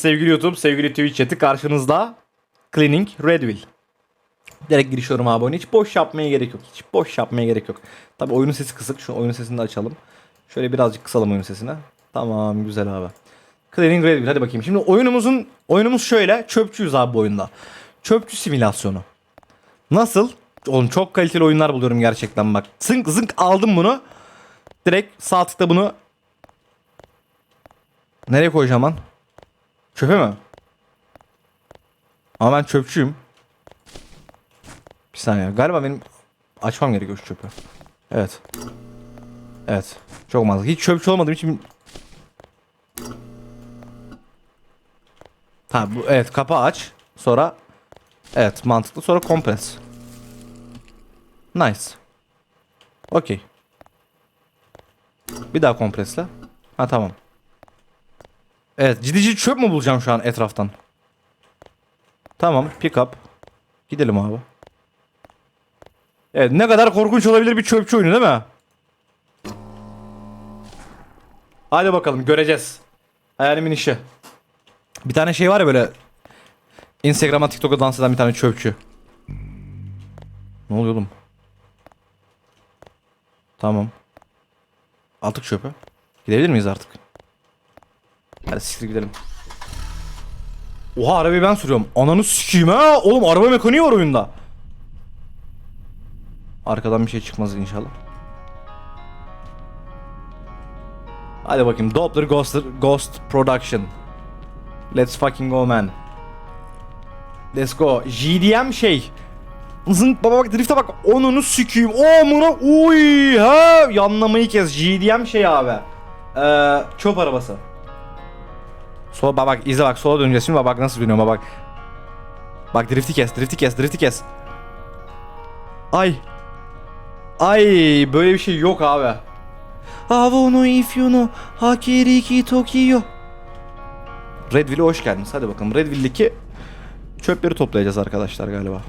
Sevgili YouTube, sevgili Twitch chat'i karşınızda Cleaning Redville. Direkt girişiyorum abi oyuna. Hiç boş yapmaya gerek yok. Hiç boş yapmaya gerek yok. Tabi oyunun sesi kısık. Şu oyunun sesini de açalım. Şöyle birazcık kısalım oyun sesini. Tamam güzel abi. Cleaning Redville hadi bakayım. Şimdi oyunumuzun oyunumuz şöyle. Çöpçüyüz abi bu oyunda. Çöpçü simülasyonu. Nasıl? Oğlum çok kaliteli oyunlar buluyorum gerçekten bak. Zınk zınk aldım bunu. Direkt sağ tıkla bunu. Nereye koyacağım lan? Çöpe mi? Ama ben çöpçüyüm. Bir saniye. Galiba benim açmam gerekiyor şu çöpü. Evet. Evet. Çok mantıklı. Hiç çöpçü olmadığım için... Ha bu evet kapağı aç. Sonra evet mantıklı. Sonra kompres. Nice. Okey. Bir daha kompresle. Ha tamam. Evet ciddi ciddi çöp mü bulacağım şu an etraftan? Tamam pick up. Gidelim abi. Evet ne kadar korkunç olabilir bir çöpçü oyunu değil mi? Hadi bakalım göreceğiz. Hayalimin işi. Bir tane şey var ya böyle Instagram'a TikTok'a dans eden bir tane çöpçü. Ne oluyor oğlum? Tamam. Altık çöpü. Gidebilir miyiz artık? Hadi siktir gidelim. Oha arabayı ben sürüyorum. Ananı sikeyim ha. Oğlum araba mekaniği var oyunda. Arkadan bir şey çıkmaz inşallah. Hadi bakayım. Doppler Ghost, Ghost Production. Let's fucking go man. Let's go. GDM şey. Zınk baba bak drift'e bak. Onunu sikeyim. O amına. Uy ha. Yanlamayı kes. GDM şey abi. Ee, çöp arabası. Sola bak bak izle bak sola döneceğiz şimdi bak, nasıl dönüyorum bak. Bak drifti kes drifti kes drifti kes. Ay. Ay böyle bir şey yok abi. Avono ifyono hakiriki Tokyo. Redville'e hoş geldiniz. Hadi bakalım Redville'deki çöpleri toplayacağız arkadaşlar galiba.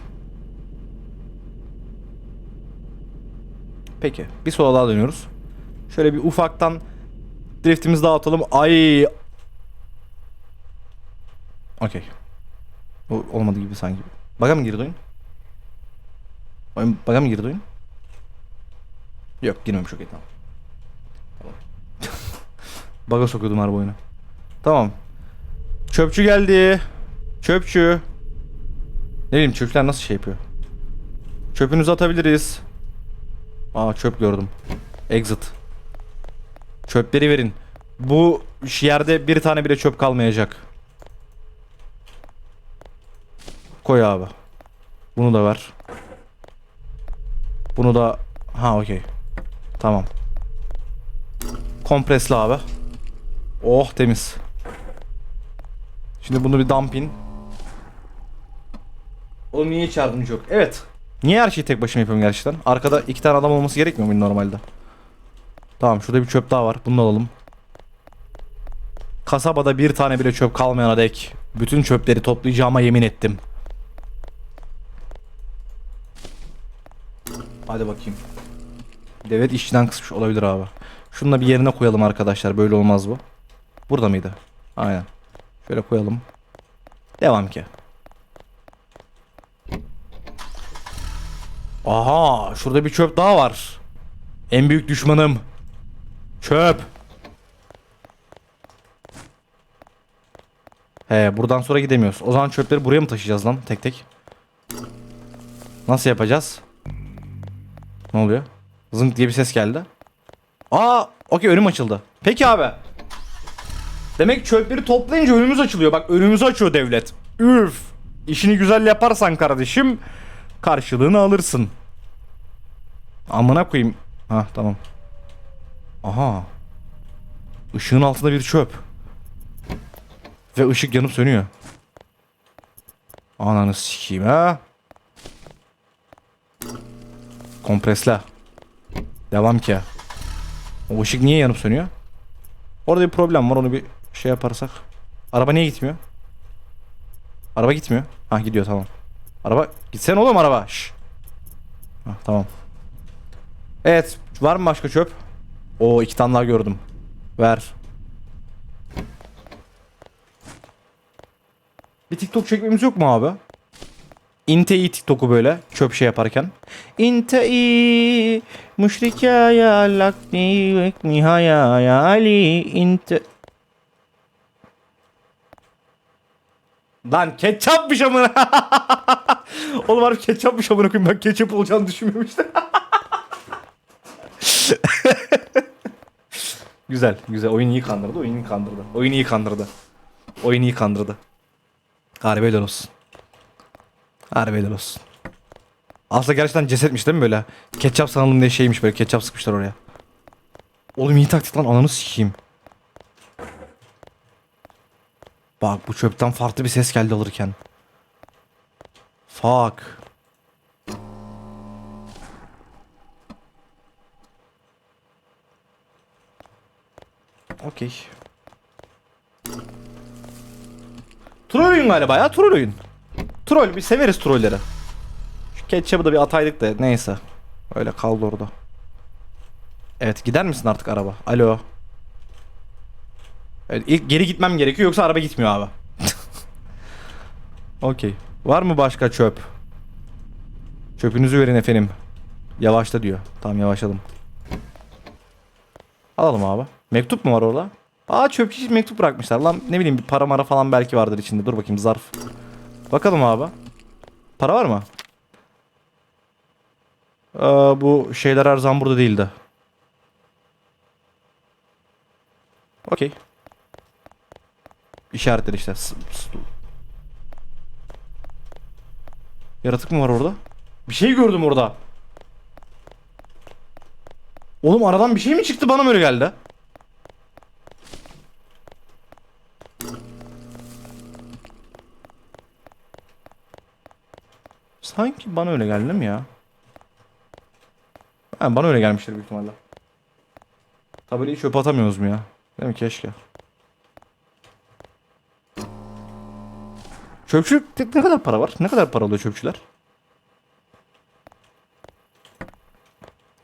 Peki bir sola daha dönüyoruz. Şöyle bir ufaktan driftimizi dağıtalım. Ay Okey. O olmadı gibi sanki. Baga mı girdi oyun? oyun baga mı girdi oyun? Yok girmemiş okey tamam. Tamam. baga sokuyordum harbi oyunu. Tamam. Çöpçü geldi. Çöpçü. Ne bileyim çöpçüler nasıl şey yapıyor? Çöpünüzü atabiliriz. Aa çöp gördüm. Exit. Çöpleri verin. Bu yerde bir tane bile çöp kalmayacak. Koy abi. Bunu da ver. Bunu da ha okey. Tamam. Kompresli abi. Oh temiz. Şimdi bunu bir dumpin. Oğlum niye yardımcı yok? Evet. Niye her şeyi tek başıma yapıyorum gerçekten? Arkada iki tane adam olması gerekmiyor mu normalde? Tamam şurada bir çöp daha var. Bunu da alalım. Kasabada bir tane bile çöp kalmayana dek bütün çöpleri toplayacağıma yemin ettim. Hadi bakayım. Devlet işçiden kısmış olabilir abi. Şunu da bir yerine koyalım arkadaşlar. Böyle olmaz bu. Burada mıydı? Aynen. Şöyle koyalım. Devam ki. Aha, şurada bir çöp daha var. En büyük düşmanım. Çöp. He, buradan sonra gidemiyoruz. O zaman çöpleri buraya mı taşıyacağız lan tek tek? Nasıl yapacağız? Ne oluyor? Zınk diye bir ses geldi. Aa, okey önüm açıldı. Peki abi. Demek çöpleri toplayınca önümüz açılıyor. Bak önümüzü açıyor devlet. Üf. İşini güzel yaparsan kardeşim karşılığını alırsın. Amına koyayım. Ha tamam. Aha. Işığın altında bir çöp. Ve ışık yanıp sönüyor. Ananı sikeyim ha. Kompresle. Devam ki. O ışık niye yanıp sönüyor? Orada bir problem var onu bir şey yaparsak. Araba niye gitmiyor? Araba gitmiyor. Ha gidiyor tamam. Araba gitsen oğlum araba. Şş. Ha, tamam. Evet var mı başka çöp? O iki tane daha gördüm. Ver. Bir TikTok çekmemiz yok mu abi? İnte'yi TikTok'u böyle çöp şey yaparken. İnte'yi müşrikaya lakni vekni hayali inte... Lan ketçapmış amına. Oğlum harbi ketçapmış amına koyayım ben ketçap olacağını düşünmemiştim. güzel güzel oyun iyi kandırdı oyun iyi kandırdı. Oyun iyi kandırdı. Oyun iyi kandırdı. Harbi olsun. Harbi helal olsun. Aslında gerçekten cesetmiş değil mi böyle? Ketçap sanalım diye şeymiş böyle ketçap sıkmışlar oraya. Oğlum iyi taktik lan ananı sikeyim. Bak bu çöpten farklı bir ses geldi alırken. Fuck. Okey. Troll oyun galiba ya troll oyun. Troll bir severiz trolleri. Şu ketçabı da bir ataydık da neyse. Öyle kaldı orada. Evet gider misin artık araba? Alo. Evet, ilk geri gitmem gerekiyor yoksa araba gitmiyor abi. Okey. Var mı başka çöp? Çöpünüzü verin efendim. Yavaşla diyor. Tamam yavaşladım. Alalım abi. Mektup mu var orada? Aa çöpçü mektup bırakmışlar. Lan ne bileyim bir para mara falan belki vardır içinde. Dur bakayım zarf. Bakalım abi. Para var mı? Ee, bu şeyler her zaman burada değildi. Okey. İşaretler işte. Yaratık mı var orada? Bir şey gördüm orada. Oğlum aradan bir şey mi çıktı bana mı öyle geldi? Sanki bana öyle geldi mi ya? Ha, bana öyle gelmiştir büyük ihtimalle. Tabelayı çöpe atamıyoruz mu ya? Değil mi keşke. Çöpçü ne kadar para var? Ne kadar para alıyor çöpçüler?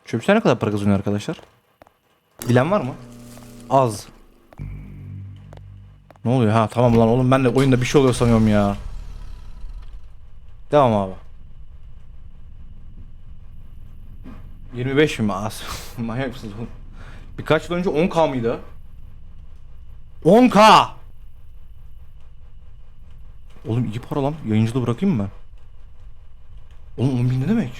Çöpçüler ne kadar para kazanıyor arkadaşlar? Bilen var mı? Az. Ne oluyor ha tamam lan oğlum ben de oyunda bir şey oluyor sanıyorum ya. Devam abi. 25 mi az? Manyak mısınız oğlum? Birkaç yıl önce 10k mıydı? 10k! Oğlum iyi para lan. Yayıncılığı bırakayım mı ben? Oğlum 10 bin ne demek?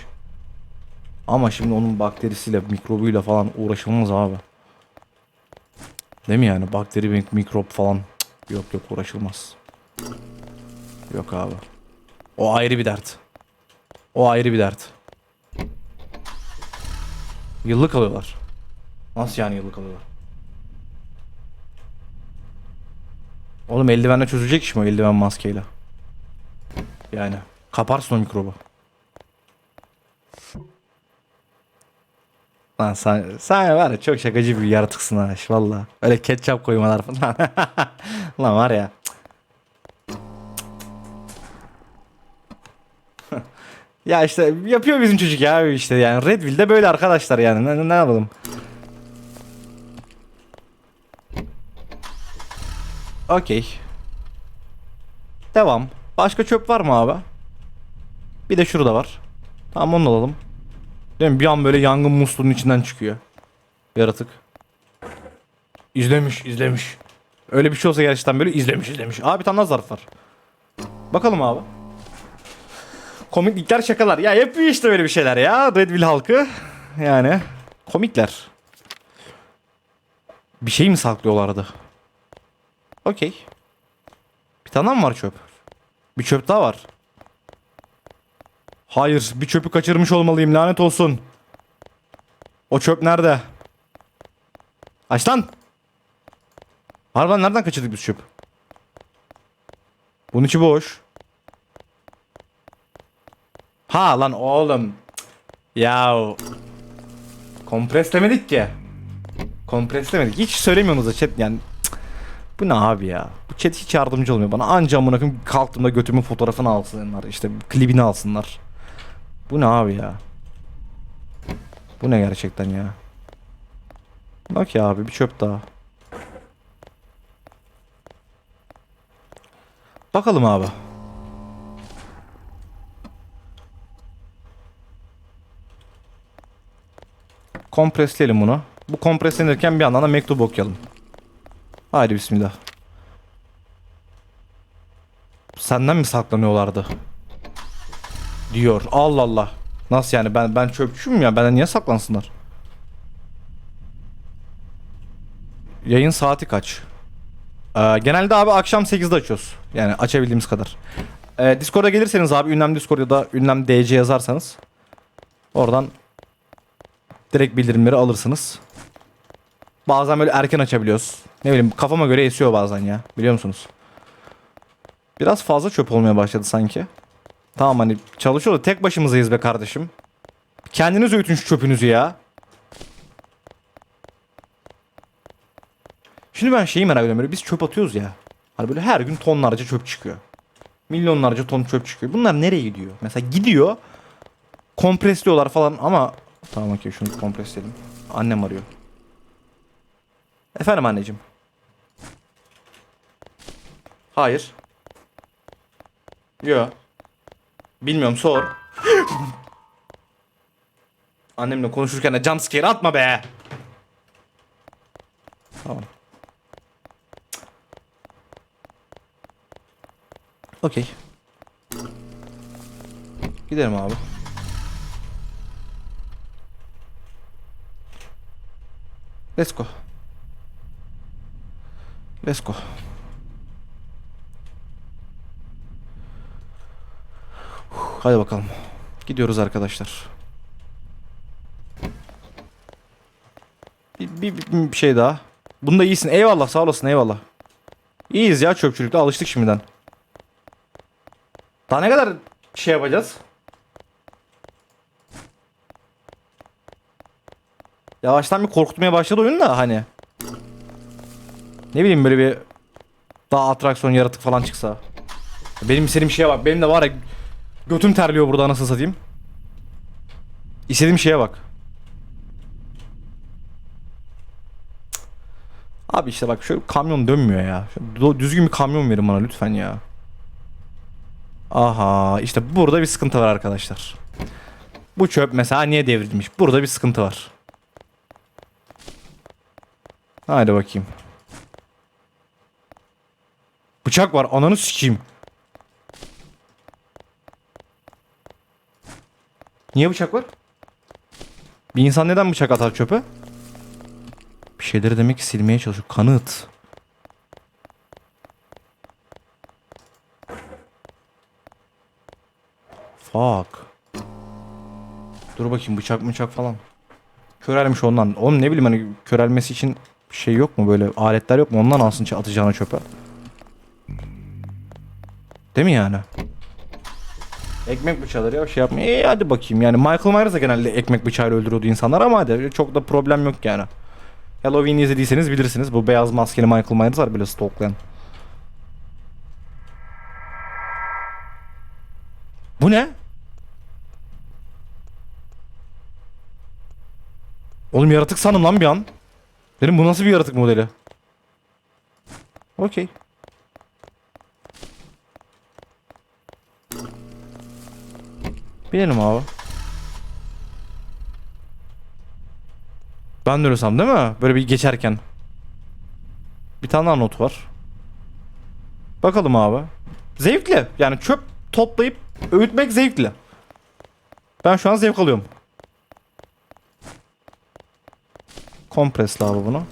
Ama şimdi onun bakterisiyle, mikrobuyla falan uğraşılmaz abi. Değil mi yani? Bakteri, mik- mikrop falan. Yok yok uğraşılmaz. Yok abi. O ayrı bir dert. O ayrı bir dert. Yıllık alıyorlar. Nasıl yani yıllık alıyorlar? Oğlum eldivenle çözülecek iş mi o eldiven maskeyle? Yani kaparsın o mikrobu. Lan sen, sen var ya çok şakacı bir yaratıksın ha valla. Öyle ketçap koymalar falan. Lan var ya. Ya işte yapıyor bizim çocuk ya işte yani Redville'de böyle arkadaşlar yani ne, ne yapalım. Okey. Devam. Başka çöp var mı abi? Bir de şurada var. Tamam onu alalım. Değil mi? Bir an böyle yangın musluğunun içinden çıkıyor. Yaratık. İzlemiş, izlemiş. Öyle bir şey olsa gerçekten böyle izlemiş, izlemiş. Abi daha zarf var. Bakalım abi. Komiklikler şakalar. Ya yapıyor işte böyle bir şeyler ya. Redville halkı. Yani komikler. Bir şey mi saklıyorlardı? Okey. Bir tane mı var çöp? Bir çöp daha var. Hayır, bir çöpü kaçırmış olmalıyım. Lanet olsun. O çöp nerede? Aç lan. Harbiden nereden kaçırdık biz çöp? Bunun içi boş. Ha lan oğlum. Ya kompreslemedik ki. Kompreslemedik. Hiç söylemiyorsunuz da chat yani. Bu ne abi ya? Bu chat hiç yardımcı olmuyor bana. Anca amına koyayım kalktığımda götümün fotoğrafını alsınlar. işte klibini alsınlar. Bu ne abi ya? Bu ne gerçekten ya? Bak ya abi bir çöp daha. Bakalım abi. Kompresleyelim bunu. Bu kompreslenirken bir yandan da mektubu okuyalım. Haydi bismillah. Senden mi saklanıyorlardı? Diyor. Allah Allah. Nasıl yani ben ben çöpçüyüm ya benden niye saklansınlar? Yayın saati kaç? Ee, genelde abi akşam 8'de açıyoruz. Yani açabildiğimiz kadar. Ee, Discord'a gelirseniz abi ünlem Discord ya da ünlem DC yazarsanız oradan direkt bildirimleri alırsınız. Bazen böyle erken açabiliyoruz. Ne bileyim kafama göre esiyor bazen ya. Biliyor musunuz? Biraz fazla çöp olmaya başladı sanki. Tamam hani çalışıyor da tek başımızayız be kardeşim. Kendiniz öğütün şu çöpünüzü ya. Şimdi ben şeyi merak ediyorum biz çöp atıyoruz ya. Hani böyle her gün tonlarca çöp çıkıyor. Milyonlarca ton çöp çıkıyor. Bunlar nereye gidiyor? Mesela gidiyor. Kompresliyorlar falan ama tamam okey şunu kompresleyelim. Annem arıyor. Efendim anneciğim. Hayır. Yo. Bilmiyorum sor. Annemle konuşurken de jumpscare atma be. Tamam. Okey. Gidelim abi. Let's go. Let's go. Hadi bakalım. Gidiyoruz arkadaşlar. Bir, bir, bir- şey daha. Bunda iyisin. Eyvallah sağ olasın eyvallah. İyiyiz ya çöpçülükte alıştık şimdiden. Daha ne kadar şey yapacağız? Yavaştan bir korkutmaya başladı oyun da hani. Ne bileyim böyle bir daha atraksiyon yaratık falan çıksa. Benim istediğim şeye bak. Benim de var ya götüm terliyor burada anasını satayım. İstediğim şeye bak. Abi işte bak şöyle kamyon dönmüyor ya. Düzgün bir kamyon verin bana lütfen ya. Aha işte burada bir sıkıntı var arkadaşlar. Bu çöp mesela niye devrilmiş? Burada bir sıkıntı var. Haydi bakayım. Bıçak var ananı sikeyim. Niye bıçak var? Bir insan neden bıçak atar çöpe? Bir şeyleri demek ki silmeye çalışıyor. Kanıt. Fuck. Dur bakayım bıçak bıçak falan. Körelmiş ondan. Oğlum ne bileyim hani körelmesi için şey yok mu böyle aletler yok mu? Ondan alsın atacağına çöpe. Değil mi yani? Ekmek bıçağıdır ya şey yapma. İyi hadi bakayım yani Michael Myers da genelde ekmek bıçağıyla öldürüyordu insanlar ama hadi çok da problem yok yani. Halloween izlediyseniz bilirsiniz bu beyaz maskeli Michael Myers var böyle stalklayan. Bu ne? Oğlum yaratık sandım lan bir an. Dedim bu nasıl bir yaratık modeli? Okey. Binelim abi. Ben de sandım değil mi? Böyle bir geçerken. Bir tane daha not var. Bakalım abi. Zevkli. Yani çöp toplayıp öğütmek zevkli. Ben şu an zevk alıyorum. Kompresle abi bunu.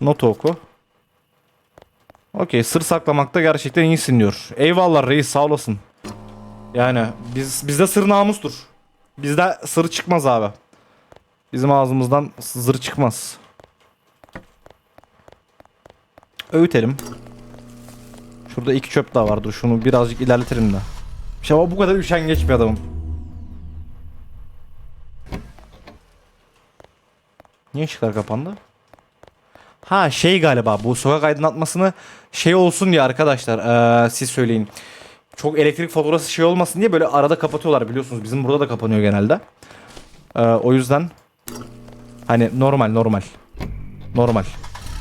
Not oku. Okey sır saklamakta gerçekten iyisin diyor. Eyvallah reis sağ olasın. Yani biz bizde sır namustur. Bizde sır çıkmaz abi. Bizim ağzımızdan zır çıkmaz. Öğütelim. Şurada iki çöp daha var. Dur şunu birazcık ilerletelim de. Şey bu kadar üşengeç bir adamım. Niye ışıklar kapandı? Ha şey galiba bu sokak aydınlatmasını şey olsun diye arkadaşlar eee, siz söyleyin. Çok elektrik faturası şey olmasın diye böyle arada kapatıyorlar biliyorsunuz. Bizim burada da kapanıyor genelde. Eee, o yüzden hani normal normal. Normal.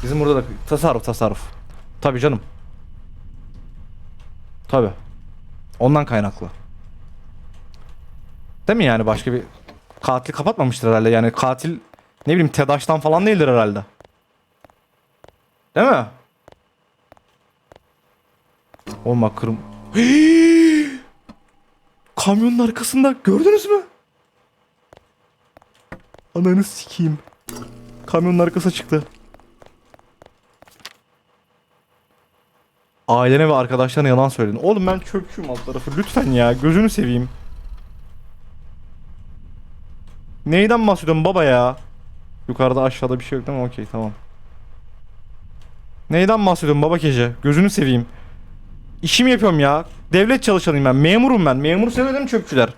Bizim burada da tasarruf tasarruf. Tabii canım. Tabi. Ondan kaynaklı. Değil mi yani başka bir katil kapatmamıştır herhalde yani katil ne bileyim TEDAŞ'tan falan değildir herhalde. Değil mi? Olma kırım. Kamyonun arkasında gördünüz mü? Ananı sikeyim. Kamyonun arkası çıktı. Ailene ve arkadaşlarına yalan söyledin. Oğlum ben çöpçüyüm alt tarafı. Lütfen ya gözünü seveyim. Neyden bahsediyorsun baba ya? Yukarıda aşağıda bir şey yok değil mi? Okey tamam. Neyden bahsediyorsun baba gece? Gözünü seveyim. İşimi yapıyorum ya. Devlet çalışanıyım ben. Memurum ben. Memur sevmedim çöpçüler.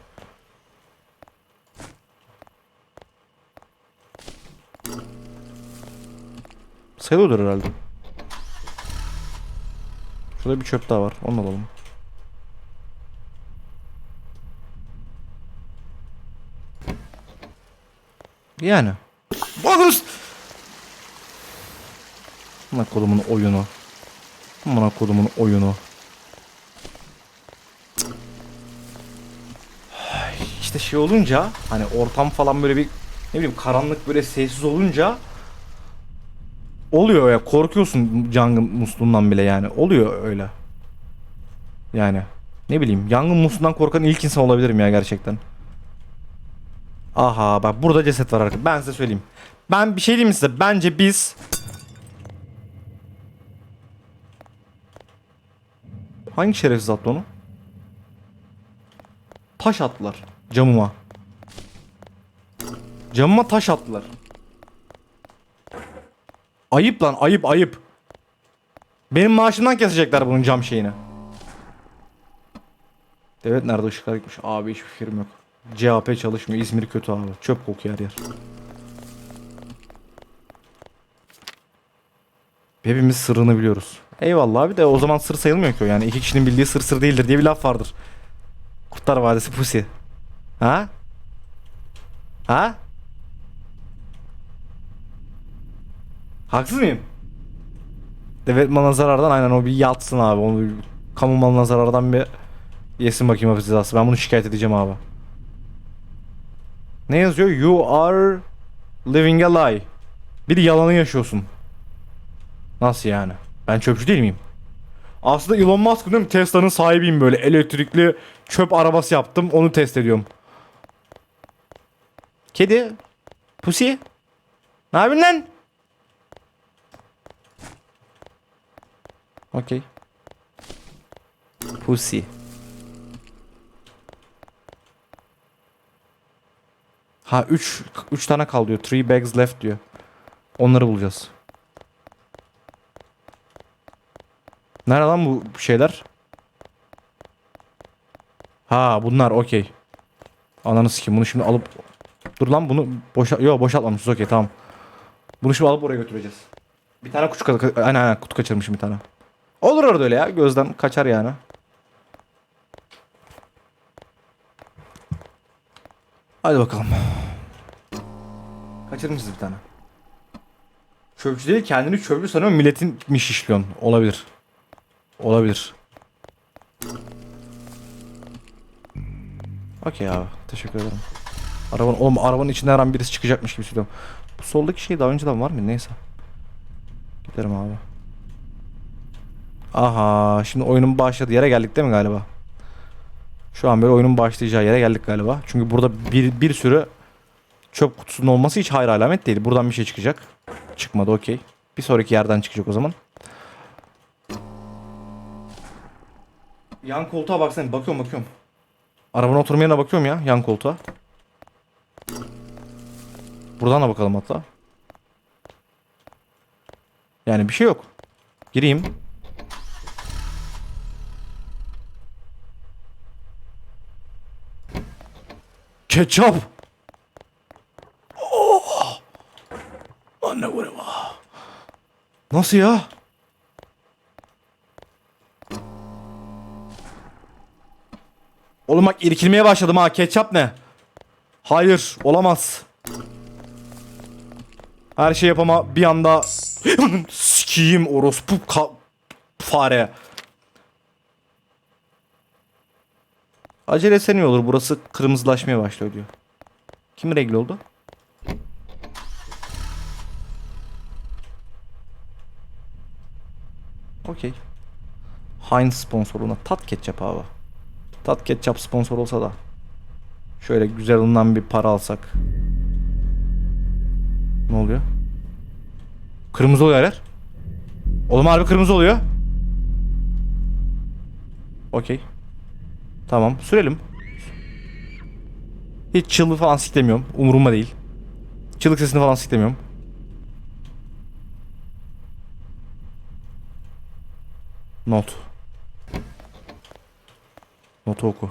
Sayılıyordur herhalde. Şurada bir çöp daha var. Onu alalım. Yani. Bonus! Amına kodumun oyunu. Amına kodumun oyunu. İşte şey olunca hani ortam falan böyle bir ne bileyim karanlık böyle sessiz olunca oluyor ya korkuyorsun yangın musluğundan bile yani oluyor öyle. Yani ne bileyim yangın musluğundan korkan ilk insan olabilirim ya gerçekten. Aha bak burada ceset var arkadaşlar. Ben size söyleyeyim. Ben bir şey diyeyim size. Bence biz Hangi şerefsiz attı onu? Taş attılar camıma. Camıma taş attılar. Ayıp lan ayıp ayıp. Benim maaşımdan kesecekler bunun cam şeyini. Devlet nerede ışıklar gitmiş? Abi hiçbir fikrim yok. CHP çalışmıyor. İzmir kötü abi. Çöp kokuyor her yer. Hepimiz sırrını biliyoruz. Eyvallah abi de o zaman sır sayılmıyor ki o yani. iki kişinin bildiği sır sır değildir diye bir laf vardır. Kurtlar Vadisi pusi. Ha? Ha? Haksız mıyım? Devlet malına zarardan aynen o bir yatsın abi. Onu bir, kamu malına zarardan bir yesin bakayım cezası. Ben bunu şikayet edeceğim abi. Ne yazıyor? You are living a lie. Bir yalanı yaşıyorsun. Nasıl yani? Ben çöpçü değil miyim? Aslında Elon Musk değil mi? Tesla'nın sahibiyim böyle. Elektrikli çöp arabası yaptım. Onu test ediyorum. Kedi. Pusi. Ne yapıyorsun lan? Okey. Pussy. Ha 3 3 tane kaldı diyor. 3 bags left diyor. Onları bulacağız. Nerede lan bu şeyler? Ha bunlar okey. Ananı sikeyim bunu şimdi alıp Dur lan bunu boşa Yok boşaltmamışız okey tamam. Bunu şimdi alıp oraya götüreceğiz. Bir tane kutu aynen aynen kutu kaçırmışım bir tane. Olur orada öyle ya gözden kaçar yani. Hadi bakalım. Kaçırmışız bir tane. Çöpçü değil kendini çöpçü sanıyorum milletinmiş işliyorsun. Olabilir. Olabilir. Okey abi. Teşekkür ederim. Arabanın, oğlum arabanın içinde her an birisi çıkacakmış gibi hissediyorum. Bu soldaki şey daha önceden var mı? Neyse. Giderim abi. Aha şimdi oyunun başladığı yere geldik değil mi galiba? Şu an böyle oyunun başlayacağı yere geldik galiba. Çünkü burada bir, bir sürü çöp kutusunun olması hiç hayır alamet değil. Buradan bir şey çıkacak. Çıkmadı okey. Bir sonraki yerden çıkacak o zaman. Yan koltuğa baksana bakıyorum bakıyorum. Arabanın oturma yerine bakıyorum ya yan koltuğa. Buradan da bakalım hatta. Yani bir şey yok. Gireyim. Ketçap. Nasıl ya? Oğlum bak irkilmeye başladım ha. Ketçap ne? Hayır, olamaz. Her şey yapama bir anda sikiyim orospu fare. Acele etsen iyi olur. Burası kırmızılaşmaya başlıyor diyor. Kim regl oldu? Okey. Heinz sponsoruna tat ketçap abi. Tat ketçap sponsor olsa da. Şöyle güzel ondan bir para alsak. Ne oluyor? Kırmızı oluyor her. Oğlum harbi kırmızı oluyor. Okey. Tamam sürelim. Hiç çığlığı falan siklemiyorum. Umurumda değil. Çığlık sesini falan siklemiyorum. Not. Notu oku.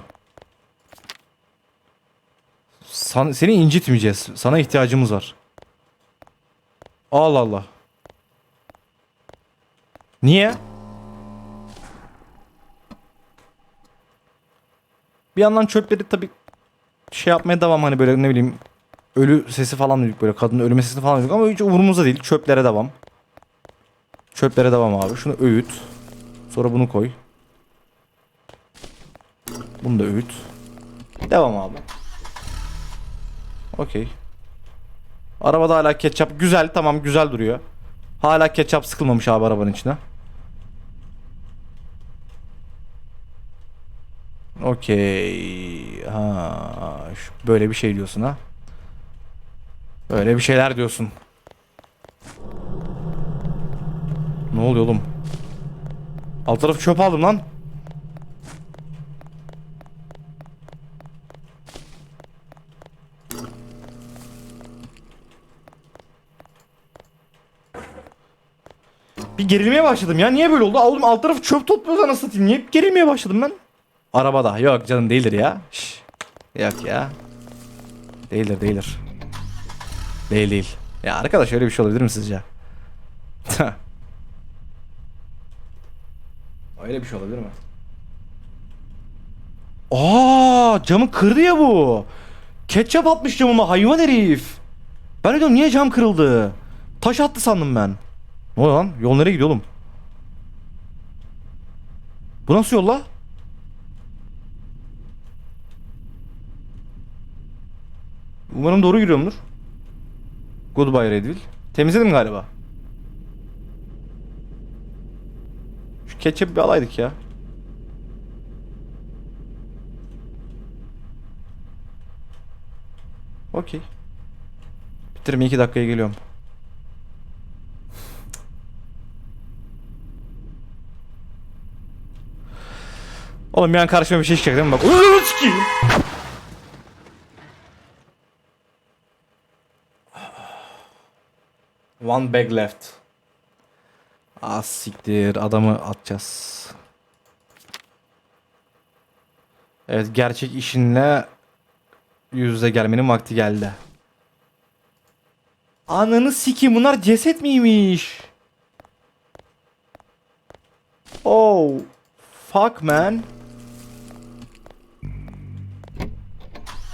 San, seni incitmeyeceğiz. Sana ihtiyacımız var. Allah Allah. Niye? Bir yandan çöpleri tabii şey yapmaya devam hani böyle ne bileyim ölü sesi falan duyduk böyle kadının ölüm sesini falan duyduk ama hiç umurumuzda değil. Çöplere devam. Çöplere devam abi. Şunu öğüt. Sonra bunu koy. Bunu da öğüt. Devam abi. Okey. Arabada hala ketçap güzel tamam güzel duruyor. Hala ketçap sıkılmamış abi arabanın içine. Okey. Ha, böyle bir şey diyorsun ha. Böyle bir şeyler diyorsun. Ne oluyor oğlum? Alt tarafı çöp aldım lan. Bir gerilmeye başladım ya. Niye böyle oldu? Oğlum alt tarafı çöp topluyoruz anasını satayım. Niye gerilmeye başladım ben? Arabada. Yok canım değildir ya. Şş. Yok ya. Değildir değildir. Değil değil. Ya arkadaş öyle bir şey olabilir mi sizce? öyle bir şey olabilir mi? Aa, camı kırdı ya bu. Ketçap atmış camıma hayvan herif. Ben diyorum niye cam kırıldı? Taş attı sandım ben. Ne oluyor lan? Yol nereye gidiyor oğlum? Bu nasıl yol la? Umarım doğru yürüyorumdur. Goodbye Redville. Temizledim galiba. Şu ketçapı bir alaydık ya. Okey. Bitirme iki dakikaya geliyorum. Oğlum bir karşıma bir şey çıkacak değil mi? Bak. One bag left. Ah siktir adamı atacağız. Evet gerçek işinle yüz yüze gelmenin vakti geldi. Ananı sikeyim bunlar ceset miymiş? Oh fuck man.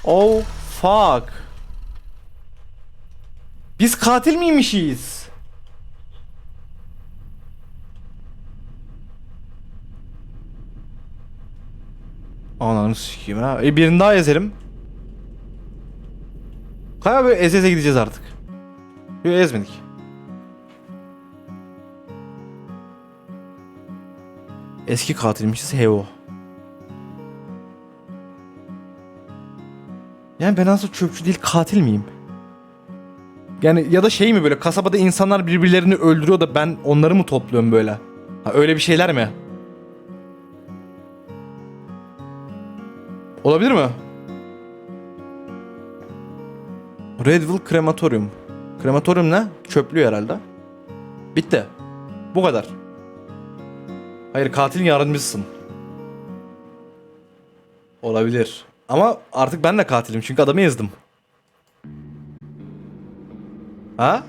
Oh fuck. Biz katil miymişiz? Ananı sikeyim ha. E birini daha ezerim. Kanka böyle eze eze gideceğiz artık. Yok ezmedik. Eski katilmişiz Hevo. Yani ben aslında çöpçü değil katil miyim? Yani ya da şey mi böyle kasabada insanlar birbirlerini öldürüyor da ben onları mı topluyorum böyle? Ha, öyle bir şeyler mi? Olabilir mi? Redville krematoryum. Krematoryum ne? Çöplüyor herhalde. Bitti. Bu kadar. Hayır katilin yardımcısın. Olabilir. Ama artık ben de katilim çünkü adamı ezdim. Ha?